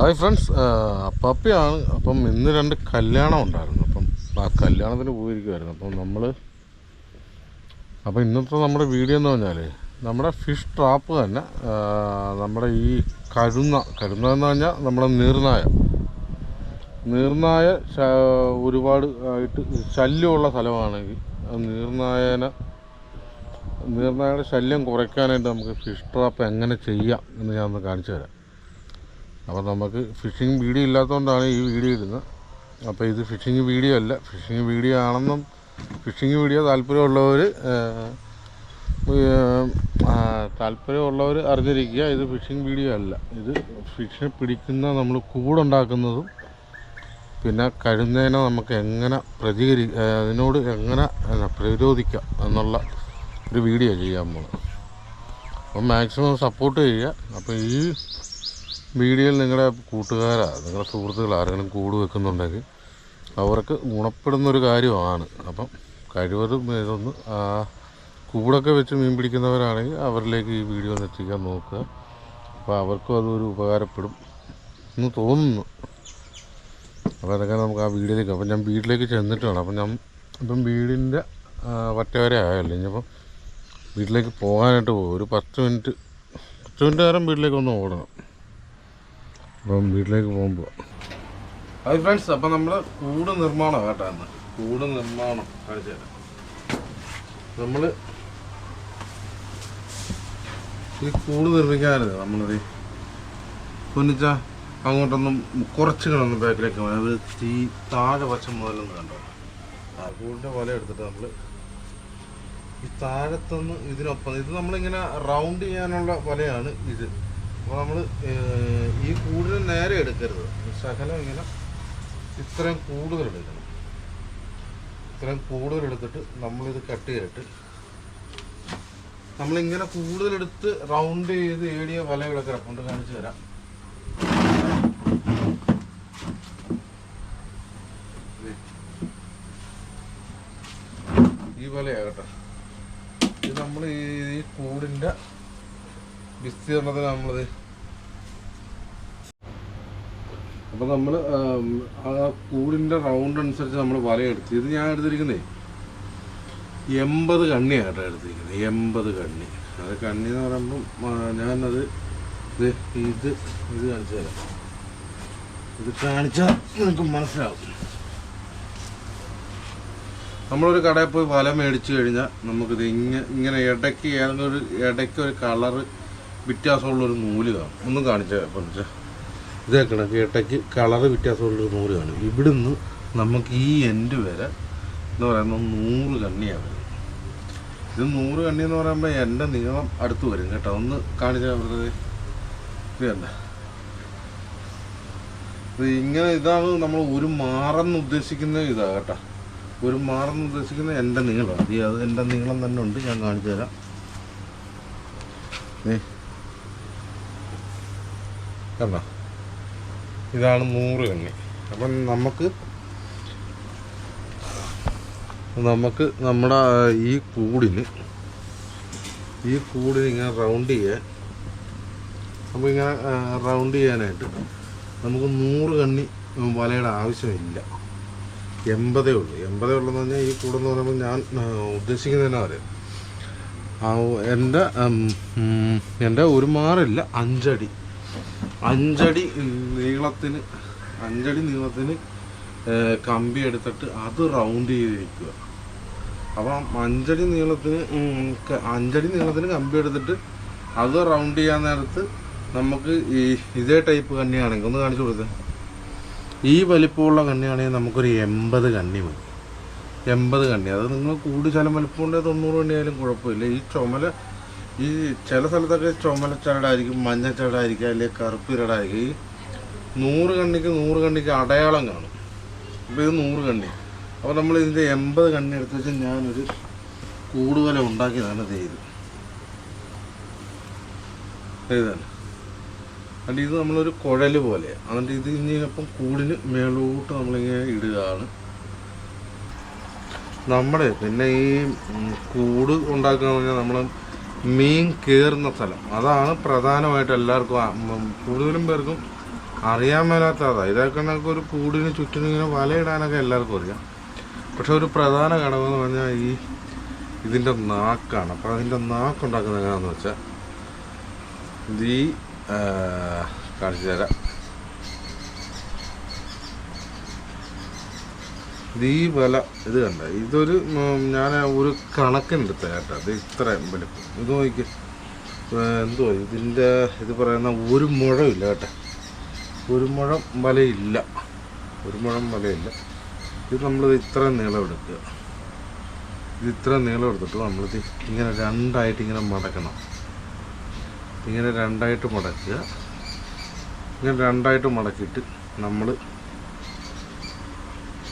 Hi friends അപ്പാപ്പയാണ്. അപ്പം ഇന്ന് രണ്ട് കല്യാണം ഉണ്ടായിരുന്നു. അപ്പം ആ കല്യാണത്തിന് പോയിരിക്കുമായിരുന്നു അപ്പം നമ്മൾ അപ്പം ഇന്നത്തെ നമ്മുടെ വീഡിയോ എന്ന് പറഞ്ഞാൽ നമ്മുടെ ഫിഷ് ട്രാപ്പ് തന്നെ നമ്മുടെ ഈ കരുന്ന കരുന്ന എന്ന് പറഞ്ഞാൽ നമ്മുടെ നീർനായ. നീർനായ ഒരുപാട് ആയിട്ട് ശല്യമുള്ള സ്ഥലമാണെങ്കിൽ നീർനായനെ നീർനായയുടെ ശല്യം കുറയ്ക്കാനായിട്ട് നമുക്ക് ഫിഷ് ട്രാപ്പ് എങ്ങനെ ചെയ്യാം എന്ന് ഞാൻ കാണിച്ചു തരാം. അപ്പോൾ നമുക്ക് ഫിഷിംഗ് വീഡിയോ ഇല്ലാത്തതുകൊണ്ടാണ് ഈ വീഡിയോ ഇടുന്നത്. അപ്പോൾ ഇത് ഫിഷിംഗ് വീഡിയോ അല്ല ഫിഷിംഗ് വീഡിയോ ആണെന്നും ഫിഷിംഗ് വീഡിയോ താല്പര്യമുള്ളവർ താല്പര്യമുള്ളവർ അറിഞ്ഞിരിക്കുക ഇത് ഫിഷിംഗ് വീഡിയോ അല്ല. ഇത് ഫിഷിനെ പിടിക്കുന്ന നമ്മൾ കൂടുണ്ടാക്കുന്നതും പിന്നെ കഴുന്നേനെ നമുക്ക് എങ്ങനെ പ്രതികരി അതിനോട് എങ്ങനെ പ്രതിരോധിക്കാം എന്നുള്ള ഒരു വീഡിയോ ചെയ്യാൻ പോകുന്നത് അപ്പം മാക്സിമം സപ്പോർട്ട് ചെയ്യുക. അപ്പോൾ ഈ വീഡിയോയിൽ നിങ്ങളുടെ കൂട്ടുകാരാ നിങ്ങളുടെ സുഹൃത്തുക്കൾ ആരെങ്കിലും കൂട് വെക്കുന്നുണ്ടെങ്കിൽ അവർക്ക് ഗുണപ്പെടുന്നൊരു കാര്യമാണ്. അപ്പം കഴിവതും ഇതൊന്ന് കൂടൊക്കെ വെച്ച് മീൻ പിടിക്കുന്നവരാണെങ്കിൽ അവരിലേക്ക് ഈ വീഡിയോ ഒന്ന് എത്തിക്കാൻ നോക്കുക. അപ്പോൾ അവർക്കും അതൊരു ഉപകാരപ്പെടും എന്ന് തോന്നുന്നു. അപ്പോൾ അതൊക്കെ നമുക്ക് ആ വീഡിയോയിലേക്ക് അപ്പം ഞാൻ വീട്ടിലേക്ക് ചെന്നിട്ട് വേണം അപ്പം ഞാൻ ഇപ്പം വീടിന്റെ വറ്റവരെ ആയല്ലോ ഇനിയിപ്പം വീട്ടിലേക്ക് പോകാനായിട്ട് പോകും ഒരു പത്ത് മിനിറ്റ് പത്ത് മിനിറ്റ് നേരം വീട്ടിലേക്ക് ഒന്ന് ഓടണം. അപ്പം വീട്ടിലേക്ക് പോകുമ്പോൾ ഹായ് ഫ്രണ്ട്സ് അപ്പം നമ്മൾ കൂട് നിർമ്മാണം കേട്ടോ ഇന്ന്. കൂട് നിർമ്മാണം. തരാം നമ്മൾ ഈ കൂട് നിർമ്മിക്കാനല്ലേ നമ്മളത് പൊന്നിച്ച അങ്ങോട്ടൊന്നും കുറച്ച് കിടന്ന് ബാക്കിലേക്ക് അത് തീ താഴെ വശം മുതലൊന്ന് കണ്ടോ? ആ കൂടിന്റെ വല എടുത്തിട്ട് നമ്മൾ ഈ താഴത്തുനിന്ന് ഇതിനൊപ്പം ഇത് നമ്മളിങ്ങനെ റൗണ്ട് ചെയ്യാനുള്ള വലയാണ് ഇത്. അപ്പോൾ നമ്മൾ ഈ കൂടുതൽ നേരെ എടുക്കരുത്. ശകലം ഇങ്ങനെ ഇത്രയും കൂടുതൽ എടുക്കണം. ഇത്രയും കൂടുതൽ എടുത്തിട്ട് നമ്മളിത് കട്ട് ചെയ്തിട്ട് നമ്മളിങ്ങനെ കൂടുതലെടുത്ത് റൗണ്ട് ചെയ്ത് ഏടിയ വലകളൊക്കെ കൊണ്ട് കാണിച്ചു തരാം. ഈ വലയാകട്ടെ. ഇത് നമ്മൾ ഈ കൂടിന്റെ വിസ്തീർണത്തിന് നമ്മളത്. അപ്പോൾ നമ്മൾ ആ കൂടിന്റെ റൗണ്ട് അനുസരിച്ച് നമ്മൾ വലയെടുത്ത്. ഇത് ഞാൻ എടുത്തിരിക്കുന്നേ? എൺപത് കണ്ണിയാണ് എടുത്തിരിക്കുന്നത് എൺപത് കണ്ണി. അത് കണ്ണി എന്ന് പറയുമ്പം ഞാനത് ഇത് ഇത് ഇത് കാണിച്ചു തരാം. ഇത് കാണിച്ചാൽ നിങ്ങൾക്ക് മനസ്സിലാവും. നമ്മളൊരു കടയിൽ പോയി വല മേടിച്ചു കഴിഞ്ഞാൽ നമുക്കിത് ഇങ്ങനെ ഇങ്ങനെ ഇടയ്ക്ക് ഏതെങ്കിലും ഒരു ഇടയ്ക്ക് ഒരു കളറ് വ്യത്യാസമുള്ളൊരു നൂൽ കാണും ഒന്നും കാണിച്ചാൽ പറഞ്ഞാൽ കേട്ടയ്ക്ക് കണക്ക് ഇടയ്ക്ക് കളറ് വ്യത്യാസമുള്ളൊരു നൂൽ കാണും ഇവിടുന്ന് നമുക്ക് ഈ എൻഡ് വരെ എന്ന് പറയുന്നത് നൂറ് കണ്ണിയാണ് വരുന്നത്. ഇത് നൂറ് കണ്ണി എന്ന് പറയുമ്പോൾ എന്റെ നീളം അടുത്ത് വരും കേട്ടോ. ഒന്ന് കാണിച്ചാൽ വെറുതെ ഇങ്ങനെ ഇതാണ് നമ്മൾ ഒരു മാറെന്ന് ഉദ്ദേശിക്കുന്ന ഇതാ കേട്ടോ. ഒരു മാറെന്ന് ഉദ്ദേശിക്കുന്ന എന്റെ ഈ അത് എന്റെ നീളം തന്നെ ഉണ്ട്. ഞാൻ കാണിച്ചു തരാം. ദേ. കണ്ടോ? ഇതാണ് നൂറ് കണ്ണി അപ്പം നമുക്ക് നമുക്ക് നമ്മുടെ ഈ കൂടിന് ഈ കൂടിന് ഇങ്ങനെ റൗണ്ട് ചെയ്യാൻ അപ്പോൾ ഇങ്ങനെ റൗണ്ട് ചെയ്യാനായിട്ട് നമുക്ക് നൂറ് കണ്ണി വലയുടെ ആവശ്യമില്ല. എൺപതേ ഉള്ളൂ. എൺപതേ ഉള്ളെന്ന് പറഞ്ഞാൽ ഈ കൂടെന്ന് പറയുമ്പോൾ ഞാൻ ആ, ഉദ്ദേശിക്കുന്നത് തന്നെ അറിയാം ആ എന്റെ എന്റെ ഒരു മാറില്ല അഞ്ചടി. അഞ്ചടി നീളത്തിന് അഞ്ചടി നീളത്തിന് കമ്പി എടുത്തിട്ട് അത് റൗണ്ട് ചെയ്തിരിക്കുക. അപ്പം അഞ്ചടി നീളത്തിന് അഞ്ചടി നീളത്തിന് കമ്പി എടുത്തിട്ട് അത് റൗണ്ട് ചെയ്യാൻ നേരത്ത് നമുക്ക് ഈ ഇതേ ടൈപ്പ് കണ്ണിയാണെങ്കിൽ ഒന്ന് കാണിച്ചു കൊടുത്തേ ഈ വലിപ്പമുള്ള കണ്ണിയാണെങ്കിൽ നമുക്കൊരു എൺപത് കണ്ണി മതി. എൺപത് കണ്ണി. അത് നിങ്ങൾ കൂടുതലും വലിപ്പമുണ്ടെങ്കിൽ തൊണ്ണൂറ് കണ്ണിയായാലും കുഴപ്പമില്ല. ഈ ചുമല ഈ ചില സ്ഥലത്തൊക്കെ ചുമലച്ചാടായിരിക്കും മഞ്ഞച്ചാടായിരിക്കും അല്ലെങ്കിൽ കറുപ്പ് ചരടായിരിക്കും. ഈ നൂറ് കണ്ണിക്ക് നൂറ് കണ്ണിക്ക് അടയാളം കാണും. അപ്പോൾ ഇത് നൂറ് കണ്ണി. അപ്പോൾ നമ്മൾ ഇതിന്റെ എൺപത് കണ്ണി എടുത്ത് വെച്ചാൽ ഞാനൊരു കൂടുവല ഉണ്ടാക്കിയതാണ് ചെയ്ത് ഇതാണ്. അല്ല ഇത് നമ്മളൊരു കുഴൽ പോലെ അതുകൊണ്ട് ഇത് ഇനി അപ്പം കൂടിന് മേളോട്ട് നമ്മളിങ്ങനെ ഇടുകയാണ്. നമ്മുടെ പിന്നെ ഈ കൂട് ഉണ്ടാക്കുക നമ്മൾ മീൻ കയറുന്ന സ്ഥലം. അതാണ് പ്രധാനമായിട്ട് എല്ലാവർക്കും കൂടുതലും പേർക്കും അറിയാൻ മേലാത്തതാ ഇതൊക്കെ നമുക്ക് ഒരു കൂടിന് ചുറ്റിനും ഇങ്ങനെ വലയിടാനൊക്കെ എല്ലാവർക്കും അറിയാം. പക്ഷെ ഒരു പ്രധാന ഘടകം എന്ന് പറഞ്ഞാൽ ഈ ഇതിന്റെ നാക്കാണ്. അപ്പോൾ അതിന്റെ നാക്കുണ്ടാക്കുന്നത് എങ്ങനെയാണെന്ന് വെച്ചാൽ ഇത് ഈ കാണിച്ചു തരാം. ഇത് ഈ വില ഇത് കണ്ട? ഇതൊരു ഞാൻ ഒരു കണക്കിനെടുത്ത കേട്ടോ ഇത് ഇത്രയും വലിപ്പം. ഇത് നോക്കി എന്തോ ഇതിന്റെ ഇത് പറയുന്ന ഒരു മുഴമില്ല കേട്ടോ. ഒരു മുഴം വലയില്ല. ഒരു മുഴം വലയില്ല. ഇത് നമ്മൾ ഇത്ര നീളം എടുക്കുക. ഇത് ഇത്ര നീളം എടുത്തിട്ട് നമ്മളിത് ഇങ്ങനെ രണ്ടായിട്ട് ഇങ്ങനെ മടക്കണം. ഇങ്ങനെ രണ്ടായിട്ട് മടക്കുക. ഇങ്ങനെ രണ്ടായിട്ട് മടക്കിയിട്ട് നമ്മൾ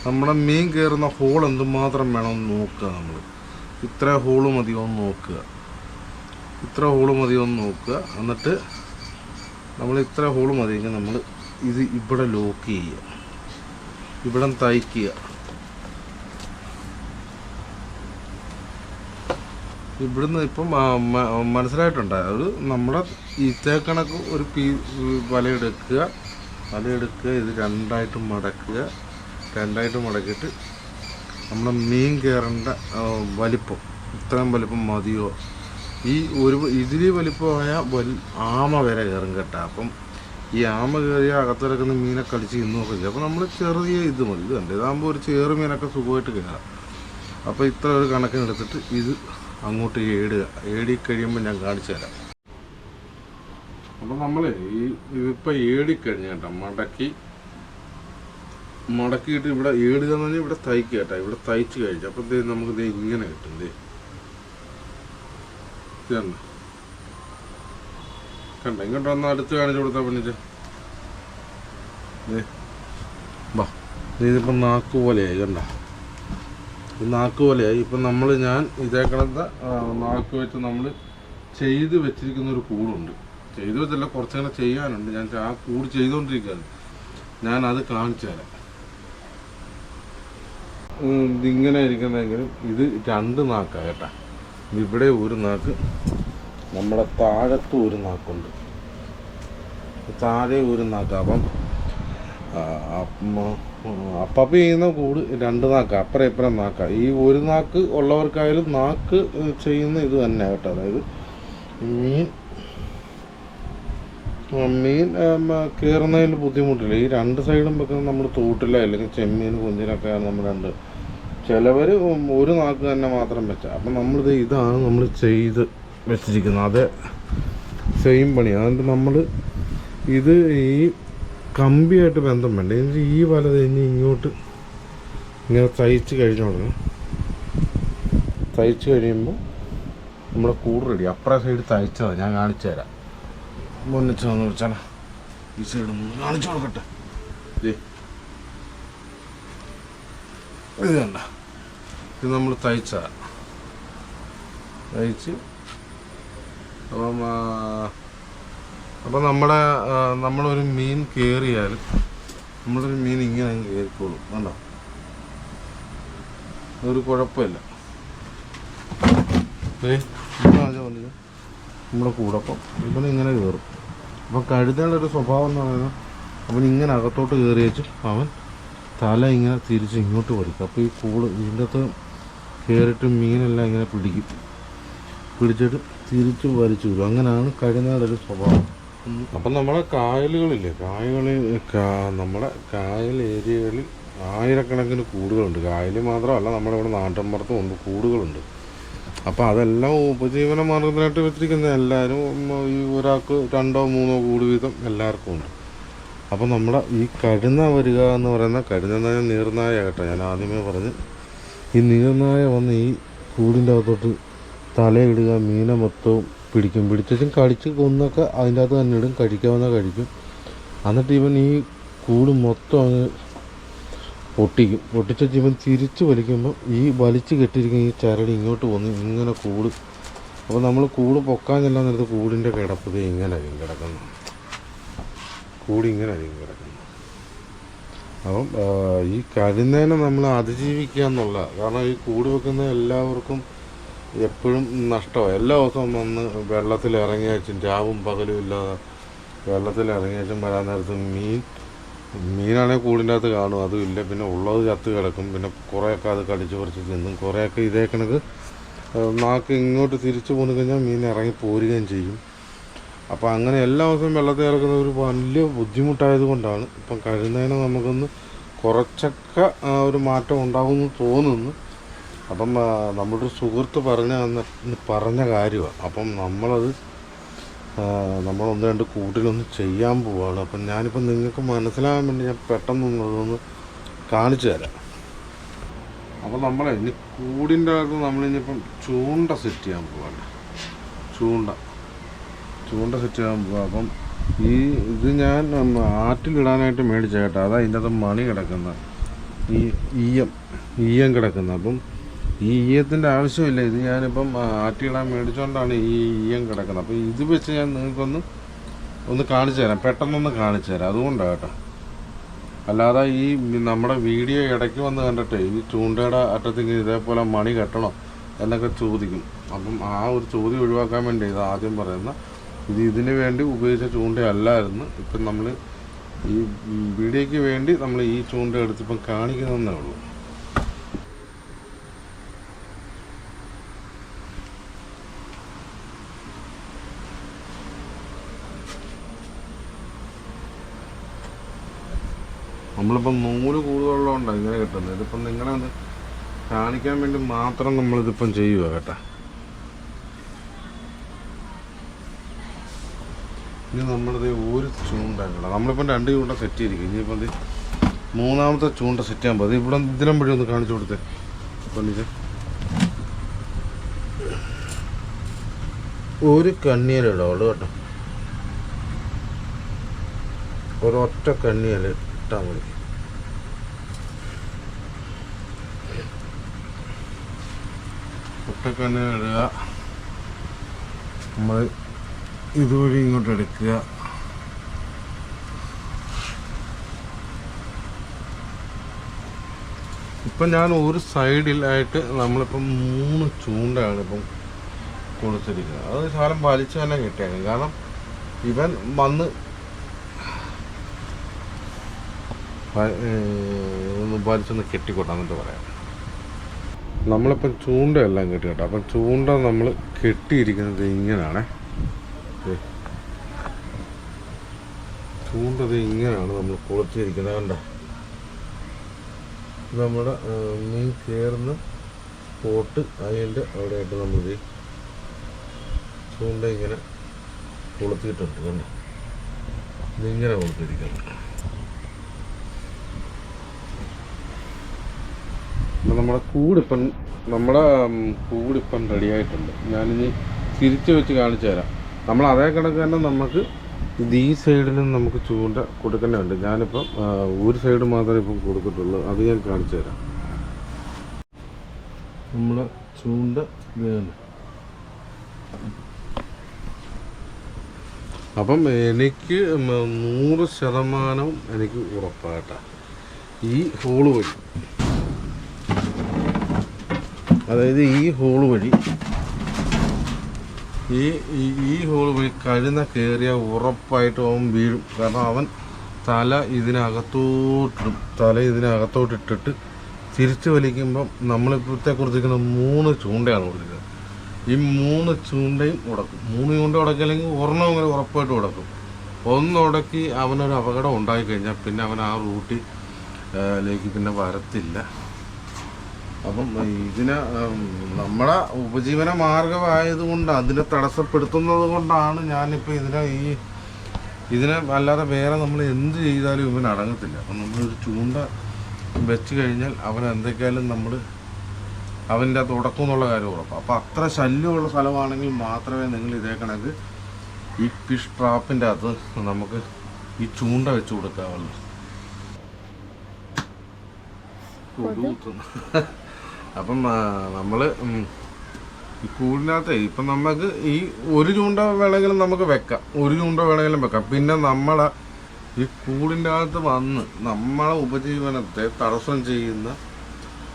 നമ്മുടെ മീൻ കയറുന്ന ഹോൾ എന്തുമാത്രം വേണം നോക്കുക നമ്മൾ ഇത്ര ഹോൾ മതിയോ എന്ന് നോക്കുക. ഇത്ര ഹോൾ മതിയോ എന്ന് നോക്കുക. എന്നിട്ട് നമ്മൾ ഇത്ര ഹോൾ മതിയെങ്കിൽ നമ്മൾ ഇത് ഇവിടെ ലോക്ക് ചെയ്യുക. ഇവിടം തയ്ക്കുക ഇവിടുന്ന് ഇപ്പം മനസ്സിലായിട്ടുണ്ട് അത് നമ്മുടെ ഈ കണക്ക് ഒരു പീ വലയെടുക്കുക. വലയെടുക്കുക ഇത് രണ്ടായിട്ട് മടക്കുക. രണ്ടായിട്ട് മുടക്കിയിട്ട് നമ്മുടെ മീൻ കയറേണ്ട വലിപ്പം. ഇത്രയും വലിപ്പം മതിയോ? ഈ ഒരു ഇതിൽ വലിപ്പമായ വൽ ആമ വരെ കയറും കേട്ടോ. അപ്പം ഈ ആമ കയറിയ അകത്ത് കിടക്കുന്ന മീനെ കളിച്ച് ഇന്നൊക്കെ ചെയ്യും. അപ്പോൾ നമ്മൾ ചെറിയ ഇത് മതി. ഇത് കണ്ടേ? ഇതാകുമ്പോൾ ഒരു ചെറു മീനൊക്കെ സുഖമായിട്ട് കയറാം. അപ്പോൾ ഇത്ര ഒരു കണക്കിനെടുത്തിട്ട് ഇത് അങ്ങോട്ട് ഏടുക. ഏടി കഴിയുമ്പോൾ ഞാൻ കാണിച്ചു തരാം. അപ്പോൾ നമ്മൾ ഈ ഇതിപ്പോൾ ഏടിക്കഴിഞ്ഞ് കേട്ടോ മടക്കി മടക്കിയിട്ട് ഇവിടെ ഏടുക എന്ന് പറഞ്ഞാൽ ഇവിടെ തയ്ക്കുക കേട്ടോ. ഇവിടെ തയ്ച്ച് കഴിച്ചു. അപ്പം ദേ നമുക്ക് ദേ ഇങ്ങനെ കിട്ടും ദേ. കണ്ട കണ്ടോ? ഇങ്ങോട്ട് ഒന്ന് അടുത്ത് കാണിച്ചു കൊടുത്താൽ പണിച്ച് വാ. ഇതിപ്പം നാക്ക് പോലെയായി കണ്ട? ഈ നാക്ക് പോലെയായി. ഇപ്പം നമ്മൾ ഞാൻ ഇതേ കണത്ത നാക്ക് വെച്ച് നമ്മൾ ചെയ്ത് വെച്ചിരിക്കുന്ന ഒരു കൂടുണ്ട്. ചെയ്ത് വെച്ചല്ല കുറച്ചങ്ങനെ ചെയ്യാനുണ്ട്. ഞാൻ ആ കൂട് ചെയ്തുകൊണ്ടിരിക്കുകയാണ് ഞാൻ അത് കാണിച്ചു തരാം. ഇതിങ്ങനെ ഇരിക്കുന്നതെങ്കിലും ഇത് രണ്ട് നാക്കാണ് കേട്ടാ. ഇവിടെ ഒരു നാക്ക് നമ്മുടെ താഴത്ത് ഒരു നാക്കുണ്ട്. താഴെ ഒരു നാക്ക്. അപ്പം അപ്പം ചെയ്യുന്ന കൂട് രണ്ട് നാക്ക്. അപ്പുറം ഇപ്പുറം നാക്ക. ഈ ഒരു നാക്ക് ഉള്ളവർക്കായാലും നാക്ക് ചെയ്യുന്ന ഇത് തന്നെ കേട്ടോ. അതായത് മീൻ മീൻ കയറുന്നതിൽ ബുദ്ധിമുട്ടില്ല. ഈ രണ്ട് സൈഡും വെക്കുന്നത് നമ്മൾ തൂട്ടില്ല അല്ലെങ്കിൽ ചെമ്മീൻ കുഞ്ഞിനൊക്കെയാണ് നമ്മൾ രണ്ട് ചിലവർ ഒരു നാക്ക് തന്നെ മാത്രം വെച്ച. അപ്പം നമ്മളിത് ഇതാണ് നമ്മൾ ചെയ്ത് വെച്ചിരിക്കുന്നത്. അത് സെയിം പണി അതുകൊണ്ട് നമ്മൾ ഇത് ഈ കമ്പിയായിട്ട് ബന്ധം വേണ്ട. എന്നിട്ട് ഈ വല കഴിഞ്ഞ് ഇങ്ങോട്ട് ഇങ്ങനെ തയ്ച്ച് കഴിഞ്ഞ ഉടനെ തയ്ച്ച് കഴിയുമ്പോൾ നമ്മുടെ കൂട് റെഡി അപ്പുറ സൈഡ് തയ്ച്ചതാണ് ഞാൻ കാണിച്ചു തരാം. മുന്നിച്ച് വന്ന് വിളിച്ചാൽ ഈ സൈഡ് കാണിച്ചു കൊടുക്കട്ടെ. ഇത് കണ്ട? ഇത് നമ്മൾ തയ്ച്ച. തയ്ച്ച്. അപ്പം അപ്പം നമ്മുടെ നമ്മളൊരു മീൻ കയറിയാൽ നമ്മളൊരു മീൻ ഇങ്ങനെ കയറിക്കോളും. കണ്ടോ? ഒരു കുഴപ്പമില്ല. നമ്മുടെ കൂടപ്പം. ഇവൻ ഇങ്ങനെ കയറും. അപ്പം കഴുതയുടെ ഒരു സ്വഭാവം എന്ന് പറയുന്നത് അവൻ ഇങ്ങനെ അകത്തോട്ട് കയറി വെച്ച് അവൻ തല ഇങ്ങനെ തിരിച്ച് ഇങ്ങോട്ട് പഠിക്കും അപ്പോൾ ഈ കൂട് ഇതിന്റെ അകത്ത് കയറിയിട്ട് മീനെല്ലാം ഇങ്ങനെ പിടിക്കും. പിടിച്ചിട്ട് തിരിച്ച് വലിച്ചു വിടും. അങ്ങനെയാണ് കഴുതയുടെ സ്വഭാവം. അപ്പം നമ്മുടെ കായലുകളില്ലേ കായലുകളിൽ നമ്മുടെ കായൽ ഏരിയകളിൽ ആയിരക്കണക്കിന് കൂടുകളുണ്ട്. കായൽ മാത്രമല്ല നമ്മുടെ ഇവിടെ നാട്ടിൻപുറത്തും ഉണ്ട് കൂടുകളുണ്ട്. അപ്പോൾ അതെല്ലാം ഉപജീവന മാർഗത്തിനായിട്ട് വെച്ചിരിക്കുന്ന എല്ലാവരും ഈ ഒരാൾക്ക് രണ്ടോ മൂന്നോ കൂട് വീതം എല്ലാവർക്കും ഉണ്ട്. അപ്പോൾ നമ്മുടെ ഈ കഴുന്ന വരിക എന്ന് പറയുന്ന കഴുന്ന നായ നീർനായ കേട്ടോ ഞാൻ ആദ്യമേ പറഞ്ഞ് ഈ നീർനായ വന്ന് ഈ കൂടിന്റെ അകത്തോട്ട് തലയിടുക മീനെ മൊത്തവും പിടിക്കും. പിടിച്ചും കടിച്ച് കൊന്നൊക്കെ അതിന്റെ അകത്ത് തന്നെ ഇടും. കഴിക്കാവുന്ന കഴിക്കും എന്നിട്ട് ഇവൻ ഈ കൂട് മൊത്തം അങ്ങ് പൊട്ടിക്കും. പൊട്ടിച്ച ഇവൻ തിരിച്ച് വലിക്കുമ്പോൾ ഈ വലിച്ച് കെട്ടിയിരിക്കുന്ന ഈ ചരടി ഇങ്ങോട്ട് വന്ന് ഇങ്ങനെ കൂട്. അപ്പോൾ നമ്മൾ കൂട് പൊക്കാൻ ചെല്ലാൻ നേരത്ത് കൂടിന്റെ കിടപ്പ് ദേ ഇങ്ങനെ ആയിരിക്കും കിടക്കുന്നത് കൂടി ഇങ്ങനെ ആയിരിക്കും അപ്പം ഈ കരുന്നേനെ നമ്മൾ അതിജീവിക്കുക എന്നുള്ള കാരണം ഈ കൂട് വെക്കുന്ന എല്ലാവർക്കും എപ്പോഴും നഷ്ടമാണ് എല്ലാ ദിവസവും വന്ന് വെള്ളത്തിൽ ഇറങ്ങിയാച്ചും രാവും പകലും ഇല്ലാതെ വെള്ളത്തിൽ ഇറങ്ങിയ ശേഷം വരാൻ നേരത്ത് മീൻ മീനാണെങ്കിൽ കൂടിന്റെ അകത്ത് കാണും അതും ഇല്ല. പിന്നെ ഉള്ളത് ചത്ത് കിടക്കും. പിന്നെ കുറേയൊക്കെ അത് കടിച്ച് പറിച്ച് തിന്നും. കുറേയൊക്കെ ഇതേ നാക്ക് ഇങ്ങോട്ട് തിരിച്ചു പോന്നു കഴിഞ്ഞാൽ മീൻ ഇറങ്ങി പോരുകയും ചെയ്യും. അപ്പോൾ അങ്ങനെ എല്ലാ ദിവസവും വെള്ളത്തിൽ ഇറക്കുന്ന ഒരു വലിയ ബുദ്ധിമുട്ടായത് കൊണ്ടാണ് ഇപ്പം കഴിയുന്നതിന് നമുക്കൊന്ന് കുറച്ചൊക്കെ ഒരു മാറ്റം ഉണ്ടാകുമെന്ന് തോന്നുന്നു. അപ്പം നമ്മുടെ ഒരു സുഹൃത്ത് പറഞ്ഞ പറഞ്ഞ കാര്യമാണ് അപ്പം നമ്മളത് നമ്മളൊന്ന് രണ്ട് കൂട്ടിലൊന്ന് ചെയ്യാൻ പോവുകയാണ് അപ്പം ഞാനിപ്പം നിങ്ങൾക്ക് മനസ്സിലാകാൻ വേണ്ടി ഞാൻ പെട്ടെന്ന് അതൊന്ന് കാണിച്ചു തരാം. അപ്പം നമ്മളെ ഇനി കൂടിന്റെ അകത്ത് നമ്മളിനിയിപ്പം ചൂണ്ട സെറ്റ് ചെയ്യാൻ പോവാണ്. ചൂണ്ട. ചൂണ്ട സെറ്റ് ചെയ്യാൻ പോവാം. അപ്പം ഈ ഇത് ഞാൻ ആറ്റിലിടാനായിട്ട് മേടിച്ച കേട്ടോ. അതാ ഇതിന്റെ അകത്ത് മണി കിടക്കുന്ന. ഈ ഈയം ഈയം കിടക്കുന്നത് അപ്പം ഈ ഈയത്തിന്റെ ആവശ്യമില്ല. ഇത് ഞാനിപ്പം ആറ്റിയിടാൻ മേടിച്ചുകൊണ്ടാണ് ഈ ഈയം കിടക്കുന്നത് അപ്പം ഇത് വെച്ച് ഞാൻ നിങ്ങൾക്കൊന്ന് ഒന്ന് കാണിച്ചു തരാം. പെട്ടെന്നൊന്ന് കാണിച്ചു തരാം. അതുകൊണ്ടാണ് കേട്ടോ. അല്ലാതെ ഈ നമ്മുടെ വീഡിയോ ഇടയ്ക്ക് വന്ന് കണ്ടിട്ട് ഈ ചൂണ്ടയുടെ അറ്റത്തേക്ക് ഇതേപോലെ മണി കെട്ടണോ എന്നൊക്കെ ചോദിക്കും. അപ്പം ആ ഒരു ചോദ്യം ഒഴിവാക്കാൻ വേണ്ടി ഇത് ആദ്യം പറയുന്ന. ഇത് ഇതിന് വേണ്ടി ഉപയോഗിച്ച ചൂണ്ടയല്ലായിരുന്നു ഇപ്പം നമ്മൾ ഈ വീഡിയോയ്ക്ക് വേണ്ടി നമ്മൾ ഈ ചൂണ്ട എടുത്തിപ്പം കാണിക്കുന്നതേ ഉള്ളൂ. നമ്മളിപ്പം നൂൽ കൂടുതലുള്ളതുകൊണ്ടാണ് ഇങ്ങനെ കിട്ടുന്നത്. ഇതിപ്പം നിങ്ങളെ കാണിക്കാൻ വേണ്ടി മാത്രം നമ്മളിതിപ്പം ചെയ്യുക കേട്ടോ. ഇനി നമ്മളിത് ഒരു ചൂണ്ട കേട്ടോ നമ്മളിപ്പം രണ്ട് ചൂണ്ട സെറ്റ് ചെയ്തിരിക്കും. ഇനിയിപ്പം ഇത് മൂന്നാമത്തെ ചൂണ്ട സെറ്റ് ചെയ്യാൻ പോകും. ഇവിടെ ഇതിനും വഴി ഒന്ന് കാണിച്ചു കൊടുത്തേ. ഇത് ഒരു കണ്ണിയലിടുള്ളൂ കേട്ടോ. ഒരൊറ്റ കണ്ണിയൽ ഇട്ടാൽ മതി. ഒറ്റ കണ്ണിയിടുക നമ്മൾ ഇതുവഴി ഇങ്ങോട്ട് എടുക്കുക. ഇപ്പം ഞാൻ ഒരു സൈഡിലായിട്ട് നമ്മളിപ്പം മൂന്ന് ചൂണ്ടയാണ് ഇപ്പം കൊടുത്തിരിക്കുന്നത്. അത് സാധനം വലിച്ചു തന്നെ കിട്ടിയേക്കും. കാരണം ഇവൻ വന്ന് ഒന്ന് വലിച്ചൊന്ന് കെട്ടിക്കോട്ടെ എന്നിട്ട് പറയാം. നമ്മളിപ്പം ചൂണ്ടയെല്ലാം കെട്ടി കേട്ടോ അപ്പം ചൂണ്ട നമ്മൾ കെട്ടിയിരിക്കുന്നത് ഇങ്ങനെയാണേ ദേ. ചൂണ്ട ഇത് ഇങ്ങനെയാണ് നമ്മൾ കുളിച്ചിരിക്കുന്നത് കണ്ട? നമ്മുടെ മീൻ കയറുന്ന പോട്ട് അതിന്റെ അവിടെയായിട്ട് നമ്മൾ ചൂണ്ട ഇങ്ങനെ കൊളുത്തിയിട്ടുണ്ട്. കണ്ട? ഇതിങ്ങനെ കൊളുത്തിരിക്കുന്നത് അപ്പം നമ്മുടെ കൂടിപ്പം നമ്മുടെ കൂടിപ്പം റെഡിയായിട്ടുണ്ട്. ഞാനിനി തിരിച്ചു വെച്ച് കാണിച്ചു തരാം നമ്മൾ അതേ കണക്ക് തന്നെ നമുക്ക് ഈ സൈഡിലും നമുക്ക് ചൂണ്ട കൊടുക്കേണ്ടതുണ്ട്. ഞാനിപ്പം ഒരു സൈഡ് മാത്രമേ ഇപ്പം കൊടുത്തിട്ടുള്ളൂ. അത് ഞാൻ കാണിച്ചു തരാം. നമ്മൾ ചൂണ്ട അപ്പം എനിക്ക് നൂറ് ശതമാനം എനിക്ക് ഉറപ്പായിട്ടാണ് ഈ ഹോൾ വഴി. അതായത് ഈ ഹോൾ വഴി ഈ ഈ- ഹോൾ വഴി കഴുന്ന കയറിയ ഉറപ്പായിട്ട് അവൻ വീഴും. കാരണം അവൻ തല ഇതിനകത്തോട്ടിടും. തല ഇതിനകത്തോട്ടിട്ടിട്ട് തിരിച്ചു വലിക്കുമ്പം നമ്മളിപ്പോഴത്തെ കുറിച്ചിരിക്കുന്ന മൂന്ന് ചൂണ്ടയാണ് കൊടുത്തിരിക്കുന്നത്. ഈ മൂന്ന് ചൂണ്ടയും ഉടക്കും. മൂന്ന് ചൂണ്ട ഉടക്കില്ലെങ്കിൽ ഒരെണ്ണം അങ്ങനെ ഉറപ്പായിട്ട് ഉടക്കും. ഒന്ന് ഉടക്കി അവനൊരു അപകടം ഉണ്ടായിക്കഴിഞ്ഞാൽ പിന്നെ അവൻ ആ റൂട്ടിലേക്ക് പിന്നെ വരത്തില്ല. അപ്പം ഇതിന് നമ്മുടെ ഉപജീവന മാർഗമായതുകൊണ്ട് അതിനെ തടസ്സപ്പെടുത്തുന്നത് കൊണ്ടാണ് ഞാനിപ്പോൾ ഇതിനെ ഈ ഇതിനെ അല്ലാതെ വേറെ നമ്മൾ എന്ത് ചെയ്താലും ഇവൻ അടങ്ങത്തില്ല. അപ്പം നമ്മളൊരു ചൂണ്ട വെച്ച് കഴിഞ്ഞാൽ അവൻ എന്തൊക്കെയാലും നമ്മൾ അവന്റെ തുടക്കം ഉടക്കും എന്നുള്ള കാര്യം ഉറപ്പ്. അപ്പോൾ അത്ര ശല്യമുള്ള സ്ഥലമാണെങ്കിൽ മാത്രമേ നിങ്ങൾ ഇതേ കണക്ക് ഈ ഫിഷ് ട്രാപ്പിന്റെ അകത്ത് നമുക്ക് ഈ ചൂണ്ട വെച്ച് കൊടുക്കാവുള്ളൂ. കൊതുകുത്തുന്നു. അപ്പം നമ്മൾ ഈ കൂടിനകത്ത് ഇപ്പം നമുക്ക് ഈ ഒരു ചൂണ്ട വേണമെങ്കിലും നമുക്ക് വെക്കാം. ഒരു ചൂണ്ട വേണമെങ്കിലും വെക്കാം. പിന്നെ നമ്മളെ ഈ കൂടിന്റെ അകത്ത് വന്ന് നമ്മളെ ഉപജീവനത്തെ തടസ്സം ചെയ്യുന്ന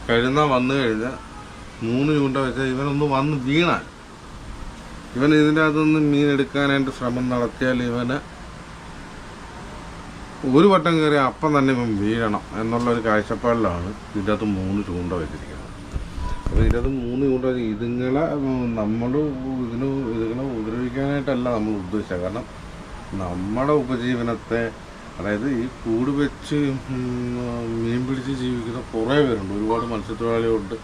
കഴുന്ന വന്നു കഴിഞ്ഞാൽ മൂന്ന് ചൂണ്ട വെച്ചാൽ ഇവനൊന്ന് വന്ന് വീണാൽ ഇവൻ ഇതിന്റെ അകത്തുനിന്ന് മീൻ എടുക്കാനായിട്ട് ശ്രമം നടത്തിയാൽ ഇവന് ഒരു വട്ടം കയറി അപ്പം തന്നെ ഇവൻ വീഴണം എന്നുള്ളൊരു കാഴ്ചപ്പാടിലാണ് ഇതിന്റെ അകത്ത് മൂന്ന് ചൂണ്ട വെച്ചിരിക്കുന്നത്. അപ്പോൾ ഇതിനകത്ത് മൂന്ന് കൂട്ടം ഇതുങ്ങളെ നമ്മൾ ഇതിന് ഇതുങ്ങളെ ഉപദ്രവിക്കാനായിട്ടല്ല നമ്മൾ ഉദ്ദേശിച്ചത്. കാരണം നമ്മുടെ ഉപജീവനത്തെ അതായത് ഈ കൂട് വെച്ച് മീൻ പിടിച്ച് ജീവിക്കുന്ന കുറേ പേരുണ്ട്. ഒരുപാട് മത്സ്യത്തൊഴിലാളികളുണ്ട്.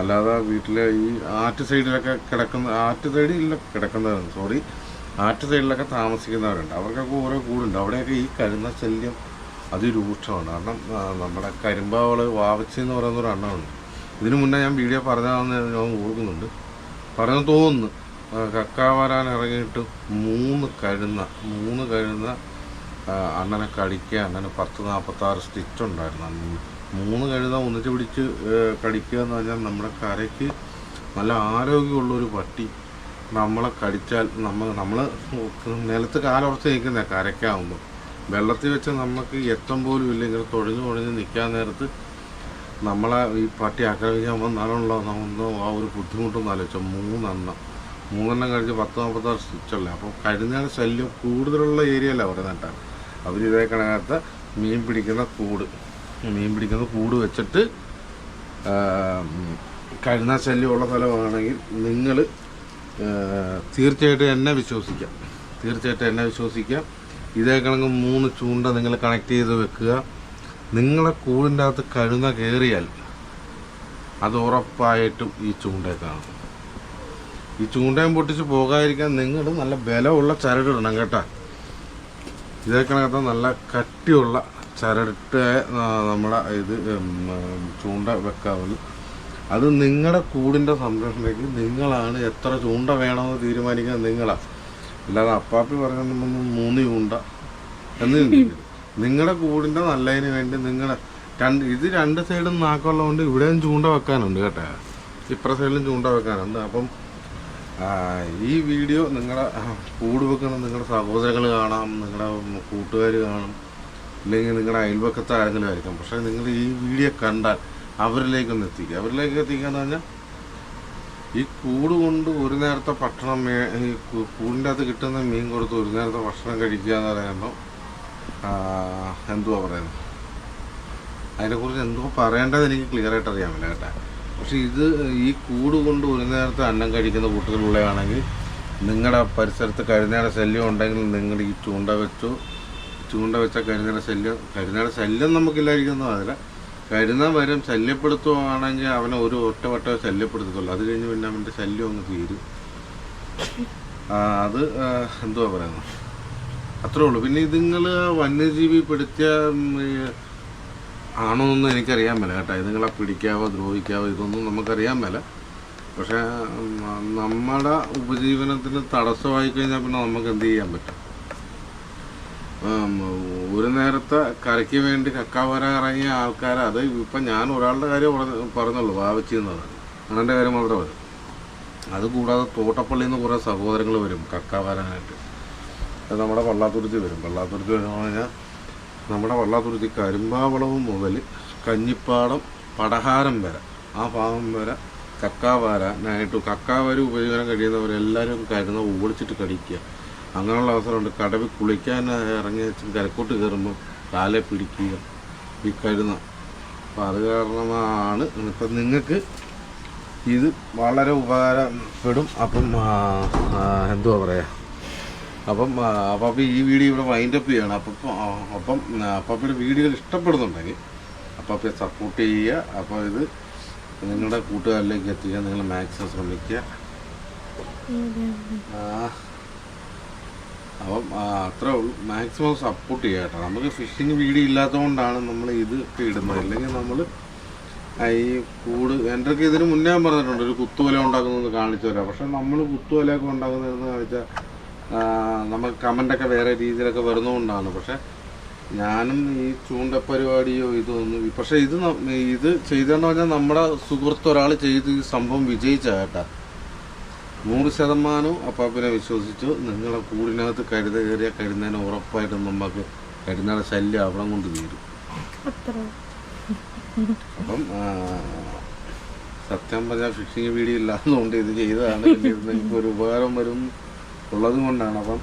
അല്ലാതെ വീട്ടിലെ ഈ ആറ്റ് സൈഡിലൊക്കെ കിടക്കുന്ന ആറ്റ് സൈഡിലൊക്കെ കിടക്കുന്നവരുണ്ട്. സോറി ആറ്റ് സൈഡിലൊക്കെ താമസിക്കുന്നവരുണ്ട്. അവർക്കൊക്കെ ഓരോ കൂടുണ്ട്. അവിടെയൊക്കെ ഈ കരുന്ന ശല്യം അതിരൂക്ഷമാണ്. കാരണം നമ്മുടെ കരിമ്പാവൾ വാവച്ചി എന്ന് പറയുന്ന ഒരു അണ്ണമുണ്ട് ഇതിനു മുന്നേ ഞാൻ വീഡിയോ പറഞ്ഞതാന്ന് ഞാൻ ഓർക്കുന്നുണ്ട്. പറഞ്ഞു തോന്നുന്നു കക്ക വരാൻ ഇറങ്ങിയിട്ട് മൂന്ന് കഴുന്ന മൂന്ന് കഴുന്ന അണ്ണനെ കടിക്കുക അണ്ണന് പത്ത് നാൽപ്പത്താറ് സ്റ്റിച്ച് ഉണ്ടായിരുന്നു. അന്ന് മൂന്ന് കഴുത ഒന്നിച്ച് പിടിച്ച് കടിക്കുക എന്ന് പറഞ്ഞാൽ നമ്മുടെ കരയ്ക്ക് നല്ല ആരോഗ്യമുള്ളൊരു പട്ടി. നമ്മളെ കടിച്ചാൽ നമ്മൾ നമ്മൾ നിലത്ത് കാലുറച്ച് നിൽക്കുന്ന കരയ്ക്കാവുമ്പോൾ വെള്ളത്തിൽ വെച്ച് നമുക്ക് എത്തം പോലും ഇല്ലെങ്കിൽ തുഴഞ്ഞു തൊഴിഞ്ഞ് നിൽക്കാൻ നേരത്ത് നമ്മളെ ഈ പട്ടി ആക്രമിക്കാൻ വന്നാണല്ലോ നമ്മൾ ആ ഒരു ബുദ്ധിമുട്ടൊന്നും ആലോചിച്ചു. മൂന്നെണ്ണം. മൂന്നെണ്ണം കഴിച്ച് പത്ത് നാൽപ്പത്താറ് സ്റ്റിച്ചല്ലേ അപ്പോൾ കഴുന്നയുടെ ശല്യം കൂടുതലുള്ള ഏരിയ അല്ല അവിടെ നട്ടാൽ അവർ ഇതേ കണക്കത്തെ മീൻ പിടിക്കുന്ന കൂട്. മീൻ പിടിക്കുന്ന കൂട് വെച്ചിട്ട് കഴുന്ന ശല്യമുള്ള സ്ഥലമാണെങ്കിൽ നിങ്ങൾ തീർച്ചയായിട്ടും എന്നെ വിശ്വസിക്കാം. തീർച്ചയായിട്ടും എന്നെ വിശ്വസിക്കാം. ഇതേ കണക്ക് മൂന്ന് ചൂണ്ട നിങ്ങൾ കണക്ട് ചെയ്ത് വെക്കുക. നിങ്ങളെ കൂടിന്റെ അകത്ത് കഴുന്ന കയറിയാൽ അത് ഉറപ്പായിട്ടും ഈ ചൂണ്ടയെ കാണും ഈ ചൂണ്ടയും പൊട്ടിച്ച് പോകാതിരിക്കാൻ നിങ്ങൾ നല്ല ബലമുള്ള ചരടിടണം കേട്ടോ. ഇതേ കണക്കത്തെ നല്ല കട്ടിയുള്ള ചരട്ട് നമ്മുടെ ഇത് ചൂണ്ട വെക്കാവുള്ളൂ അത് നിങ്ങളുടെ കൂടിന്റെ സംരക്ഷണയ്ക്ക് നിങ്ങളാണ് എത്ര ചൂണ്ട വേണമെന്ന് തീരുമാനിക്കാൻ നിങ്ങളാണ് അല്ലാതെ അപ്പാപ്പി പറഞ്ഞ മൂന്ന് ചൂണ്ട എന്ന്. നിങ്ങളുടെ കൂടിന്റെ നല്ലതിന് വേണ്ടി നിങ്ങളുടെ രണ്ട് ഇത് രണ്ട് സൈഡും നാക്കുള്ളതുകൊണ്ട് ഇവിടെയും ചൂണ്ട വെക്കാനുണ്ട് കേട്ടോ. ഇപ്പുറ സൈഡിലും ചൂണ്ട വെക്കാനുണ്ട്. അപ്പം ഈ വീഡിയോ നിങ്ങളുടെ കൂട് വെക്കണം നിങ്ങളുടെ സഹോദരങ്ങൾ കാണാം നിങ്ങളുടെ കൂട്ടുകാർ കാണും അല്ലെങ്കിൽ നിങ്ങളുടെ അയൽവക്കത്തെ ആരെങ്കിലും ആയിരിക്കും. പക്ഷേ നിങ്ങൾ ഈ വീഡിയോ കണ്ടാൽ അവരിലേക്കൊന്ന് എത്തിക്കുക. അവരിലേക്ക് എത്തിക്കുക എന്ന് പറഞ്ഞാൽ ഈ കൂട് കൊണ്ട് ഒരു നേരത്തെ ഭക്ഷണം ഈ കൂടിന്റെ അകത്ത് കിട്ടുന്ന മീൻ കൊടുത്ത് ഒരു നേരത്തെ ഭക്ഷണം കഴിക്കുക എന്ന് പറയുമ്പോൾ എന്തുവാ പറയുന്നത് അതിനെക്കുറിച്ച് എന്തോ പറയേണ്ടത് എനിക്ക് ക്ലിയർ ആയിട്ട് അറിയാമില്ല കേട്ടോ. പക്ഷെ ഇത് ഈ കൂട് കൊണ്ട് ഒരു നേരത്തെ അന്നം കഴിക്കുന്ന കൂട്ടത്തിലുള്ളതാണെങ്കിൽ നിങ്ങളുടെ പരിസരത്ത് കരുനയുടെ ശല്യം ഉണ്ടെങ്കിൽ നിങ്ങൾ ഈ ചൂണ്ട വെച്ചു ചൂണ്ട വെച്ച കരുനയുടെ ശല്യം കരുനയുടെ ശല്യം നമുക്കില്ലായിരിക്കുന്ന? അതില കരുന വരും ശല്യപ്പെടുത്തുവാണെങ്കിൽ അവനെ ഒരു ഒറ്റ വട്ടമേ ശല്യപ്പെടുത്തത്തുള്ളൂ. അത് കഴിഞ്ഞ് പിന്നെ അവന്റെ ശല്യം അങ്ങ് തീരും. അത് എന്തുവാ പറയുന്നത് അത്രേ ഉള്ളൂ. പിന്നെ ഇതുങ്ങൾ വന്യജീവി പിടിച്ച ആണോ എന്ന് എനിക്കറിയാൻ മേല കേട്ടോ. ഇതുങ്ങളെ പിടിക്കാവോ ദ്രോഹിക്കാവോ ഇതൊന്നും നമുക്കറിയാൻ മേല. പക്ഷേ നമ്മുടെ ഉപജീവനത്തിന് തടസ്സമായി കഴിഞ്ഞാൽ പിന്നെ നമുക്ക് എന്ത് ചെയ്യാൻ പറ്റും? ഒരു നേരത്തെ കരയ്ക്ക് വേണ്ടി കക്കാവര ഇറങ്ങിയ ആൾക്കാർ അത് ഇപ്പം ഞാൻ ഒരാളുടെ കാര്യം പറഞ്ഞ- പറഞ്ഞുള്ളൂ വാവച്ചി എന്നതാണ് അങ്ങനെ കാര്യം മാത്രമേ അത് കൂടാതെ തോട്ടപ്പള്ളിയിൽ നിന്ന് കുറേ സഹോദരങ്ങൾ വരും കക്ക വരാനായിട്ട്. അത് നമ്മുടെ വള്ളാത്തുരുത്തി വരും. വള്ളാത്തുരുത്തി വരുമ്പോൾ കഴിഞ്ഞാൽ നമ്മുടെ വള്ളാത്തുരുത്തി കരിമ്പാവളവും മുതൽ കഞ്ഞിപ്പാടം പടഹാരം വരെ ആ ഭാഗം വരെ കക്കാവാരാനായിട്ട് കക്കാവര ഉപജീവനം കഴിയുന്നവരെല്ലാവരും കരുന്ന ഓടിച്ചിട്ട് കടിക്കുക അങ്ങനെയുള്ള അവസരമുണ്ട്. കടവിൽ കുളിക്കാൻ ഇറങ്ങി കരക്കോട്ട് കയറുമ്പോൾ കാലെ പിടിക്കുക. ഈ കരുന്ന. അപ്പം അത് കാരണമാണ് ഇപ്പം നിങ്ങൾക്ക് ഇത് വളരെ ഉപകാരപ്പെടും. അപ്പം എന്തുവാ പറയുക അപ്പം അപ്പം അപ്പം ഈ വീഡിയോ ഇവിടെ വൈൻഡപ്പ് ചെയ്യണം. അപ്പം അപ്പം അപ്പാപ്പയുടെ വീഡിയോകൾ ഇഷ്ടപ്പെടുന്നുണ്ടെങ്കിൽ അപ്പാപ്പയെ സപ്പോർട്ട് ചെയ്യുക. അപ്പോൾ ഇത് നിങ്ങളുടെ കൂട്ടുകാരിലേക്ക് എത്തിക്കാൻ നിങ്ങൾ മാക്സിമം ശ്രമിക്കുക. അപ്പം അത്ര ഉള്ളൂ. മാക്സിമം സപ്പോർട്ട് ചെയ്യുക കേട്ടോ. നമുക്ക് ഫിഷിങ് വീഡിയോ ഇല്ലാത്തതുകൊണ്ടാണ് നമ്മൾ ഇത് ഇടുന്നത്. അല്ലെങ്കിൽ നമ്മൾ ഈ കൂട് എന്റെ ഇതിന് മുന്നേ പറഞ്ഞിട്ടുണ്ട് ഒരു കുത്തുവല ഉണ്ടാക്കുന്നത് കാണിച്ചു തരാം. പക്ഷെ നമ്മൾ കുത്തുവലയൊക്കെ ഉണ്ടാക്കുന്നതെന്ന് കാണിച്ചാൽ നമുക്ക് കമന്റൊക്കെ വേറെ രീതിയിലൊക്കെ വരുന്നതുകൊണ്ടാണ്. പക്ഷേ ഞാനും ഈ ചൂണ്ട പരിപാടിയോ ഇതൊന്നും പക്ഷേ ഇത് ഇത് ചെയ്തതെന്ന് പറഞ്ഞാൽ നമ്മുടെ സുഹൃത്ത് ഒരാൾ ചെയ്ത് ഈ സംഭവം വിജയിച്ച കേട്ടാ നൂറ് ശതമാനവും അപ്പാപ്പിനെ വിശ്വസിച്ചു. നിങ്ങളെ കൂടിനകത്ത് കരുത കയറിയ കരുന്നതിന് ഉറപ്പായിട്ടും നമുക്ക് കരുന്നയുടെ ശല്യം അവിടെ കൊണ്ട് തീരും. അപ്പം സത്യം പറഞ്ഞാൽ ഫിഷിങ് വീഡിയോ ഇല്ലാന്നുകൊണ്ട് ഇത് ചെയ്തതാണ്. ഒരു ഉപകാരം വരും. ഉള്ളത് കൊണ്ടാണ് അപ്പം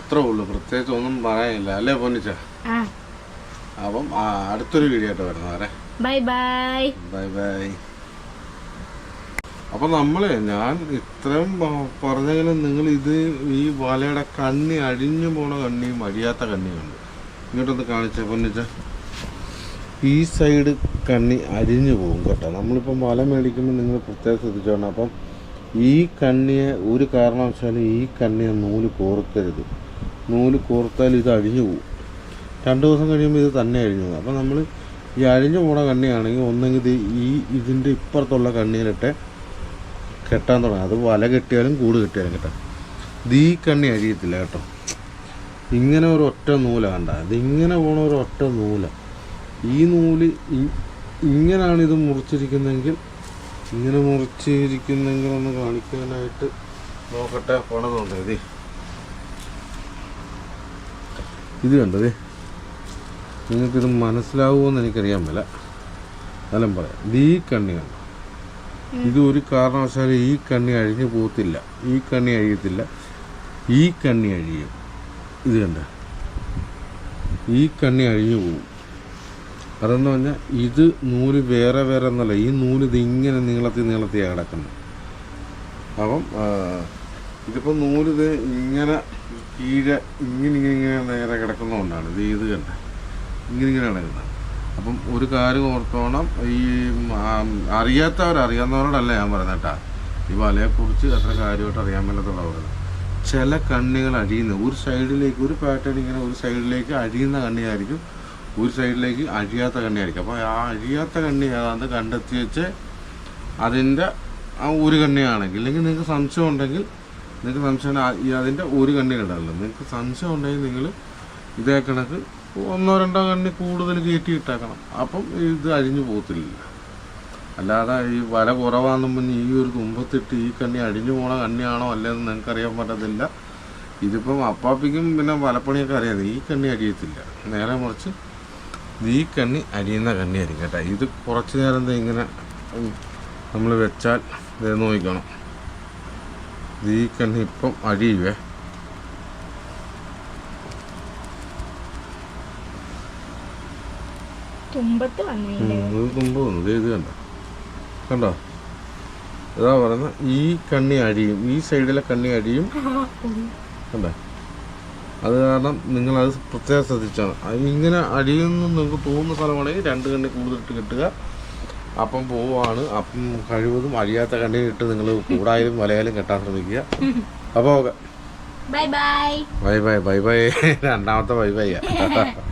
അത്രേ ഉള്ളൂ. പ്രത്യേകിച്ച് ഒന്നും പറയാനില്ല. അല്ലേ പൊന്നിച്ച? അപ്പം അടുത്തൊരു വീഡിയോ ആയിട്ട് വരുന്നവരെ ബൈ ബൈ ബൈ ബൈ അപ്പൊ നമ്മളെ ഞാൻ ഇത്രയും പറഞ്ഞെങ്കിലും നിങ്ങൾ ഇത് ഈ വലയുടെ കണ്ണി അഴിഞ്ഞു പോണ കണ്ണിയും അഴിയാത്ത കണ്ണിയുണ്ട് ഇങ്ങോട്ടൊന്ന് കാണിച്ച പൊന്നിച്ച. ഈ സൈഡ് കണ്ണി അരിഞ്ഞു പോകും കേട്ടോ. നമ്മളിപ്പം വല മേടിക്കുമ്പോൾ നിങ്ങൾ പ്രത്യേകം ശ്രദ്ധിച്ചോണം. അപ്പം ഈ കണ്ണിയെ ഒരു കാരണവശാലും ഈ കണ്ണിയെ നൂൽ കോർക്കരുത്. നൂൽ കോർത്താൽ ഇത് അഴിഞ്ഞു പോകും രണ്ട് ദിവസം കഴിയുമ്പോൾ ഇത് തന്നെ അഴിഞ്ഞു പോകും അപ്പം നമ്മൾ ഈ അഴിഞ്ഞു പോണ കണ്ണിയാണെങ്കിൽ ഒന്നെങ്കിൽ ഈ ഇതിന്റെ ഇപ്പുറത്തുള്ള കണ്ണിയിലിട്ട് കെട്ടാൻ തുടങ്ങും. അത് വല കെട്ടിയാലും കൂട് കെട്ടിയാലും കെട്ടാം. ഇത് ഈ കണ്ണി അഴിയത്തില്ല കേട്ടോ. ഇങ്ങനെ ഒരു ഒറ്റ നൂല കണ്ട. ഇതിങ്ങനെ പോണ ഒരു ഒറ്റ നൂല. ഈ നൂൽ ഇങ്ങനാണ് ഇത് മുറിച്ചിരിക്കുന്നതെങ്കിൽ ഇങ്ങനെ മുറിച്ചിരിക്കുന്നെങ്കിൽ ഒന്ന് കാണിക്കാനായിട്ട് നോക്കട്ടെ പണതുണ്ടേ ഇത്. ഇത് കണ്ടത് നിങ്ങൾക്കിത് മനസ്സിലാവുമെന്ന് എനിക്കറിയാൻ മേല. എന്നാലും പറയാം. ഇത് ഈ കണ്ണി കണ്ടോ? ഇത് ഒരു കാരണവശാലും ഈ കണ്ണി അഴിഞ്ഞു പോകത്തില്ല. ഈ കണ്ണി അഴിയത്തില്ല. ഈ കണ്ണി അഴിയും. ഇത് കണ്ട? ഈ കണ്ണി അഴിഞ്ഞു പോകും അതെന്ന് പറഞ്ഞാൽ ഇത് നൂൽ വേറെ വേറെ എന്നല്ല ഈ നൂൽ ഇത് ഇങ്ങനെ നീളത്തി നീളത്തിയാണ് കിടക്കുന്നു അപ്പം ഇതിപ്പോൾ നൂൽ ഇത് ഇങ്ങനെ കീഴെ ഇങ്ങനെ ഇങ്ങനെ ഇങ്ങനെ നേരെ കിടക്കുന്നതുകൊണ്ടാണ് ഇത് ഇത് കണ്ട. ഇങ്ങനെ ഇങ്ങനെ കിടക്കുന്നത്. അപ്പം ഒരു കാര്യം ഓർത്തോണം ഈ അറിയാത്തവർ അറിയാവുന്നവരോടല്ല ഞാൻ പറയുന്നത് കേട്ടാ. ഈ വലയെക്കുറിച്ച് അത്ര കാര്യമായിട്ട് അറിയാൻ മേലത്തുള്ള പറയുന്നത്. ചില കണ്ണികൾ അഴിയുന്ന ഒരു സൈഡിലേക്ക് ഒരു പാറ്റേൺ ഇങ്ങനെ ഒരു സൈഡിലേക്ക് അഴിയുന്ന കണ്ണിയായിരിക്കും ഒരു സൈഡിലേക്ക് അഴിയാത്ത കണ്ണിയായിരിക്കും. അപ്പോൾ ആ അഴിയാത്ത കണ്ണി ഏതാണ്ട് കണ്ടെത്തി വെച്ച് അതിന്റെ ആ ഒരു കണ്ണിയാണെങ്കിൽ അല്ലെങ്കിൽ നിങ്ങൾക്ക് സംശയം ഉണ്ടെങ്കിൽ നിങ്ങൾക്ക് സംശയം അതിന്റെ ഒരു കണ്ണി കണ്ടല്ലോ നിങ്ങൾക്ക് സംശയം ഉണ്ടെങ്കിൽ നിങ്ങൾ ഇതേ കണക്ക് ഒന്നോ രണ്ടോ കണ്ണി കൂടുതൽ കയറ്റി ഇട്ടേക്കണം. അപ്പം ഇത് അഴിഞ്ഞു പോകത്തില്ല. അല്ലാതെ ഈ വല കുറവാണെന്നും പറഞ്ഞ് ഈ ഒരു തുമ്പത്തിട്ട് ഈ കണ്ണി അടിഞ്ഞു പോണ കണ്ണിയാണോ അല്ലെന്ന് നിങ്ങൾക്ക് അറിയാൻ പറ്റത്തില്ല. ഇതിപ്പം അപ്പാപ്പിക്കും പിന്നെ വലപ്പണിയൊക്കെ അറിയാതെ ഈ കണ്ണി അടിയത്തില്ല നേരെ മറിച്ച് ഇത് ഈ കണ്ണി അരിയുന്ന കണ്ണിയായിരിക്കും കേട്ടോ. ഇത് കുറച്ച് നേരം ഇങ്ങനെ നമ്മൾ വെച്ചാൽ ഇത് നോക്കണം. ഇത് ഈ കണ്ണി ഇപ്പം അഴിയുവേ തുമ്പത്ത് തുമ്പ് വന്നു. ദേ ഇത് കണ്ടോ? കണ്ടോ? ഇതാ പറയുന്നത് ഈ കണ്ണി അഴിയും ഈ സൈഡിലെ കണ്ണി അഴിയും കണ്ടേ? അത് കാരണം നിങ്ങളത് പ്രത്യേകം ശ്രദ്ധിച്ചാണ്. ഇങ്ങനെ നിന്ന് നിങ്ങൾക്ക് തോന്നുന്ന സ്ഥലമാണെങ്കിൽ രണ്ട് കണ്ണി കൂടുതലിട്ട് കിട്ടുക. അപ്പം പോവാണ്. അപ്പം കഴിവതും അഴിയാത്ത കണ്ണി ഇട്ട് നിങ്ങൾ കൂടായാലും വലയാലും കെട്ടാൻ ശ്രമിക്കുക. അപ്പോൾ bye bye bye bye bye bye രണ്ടാമത്തെ ബൈ ബൈ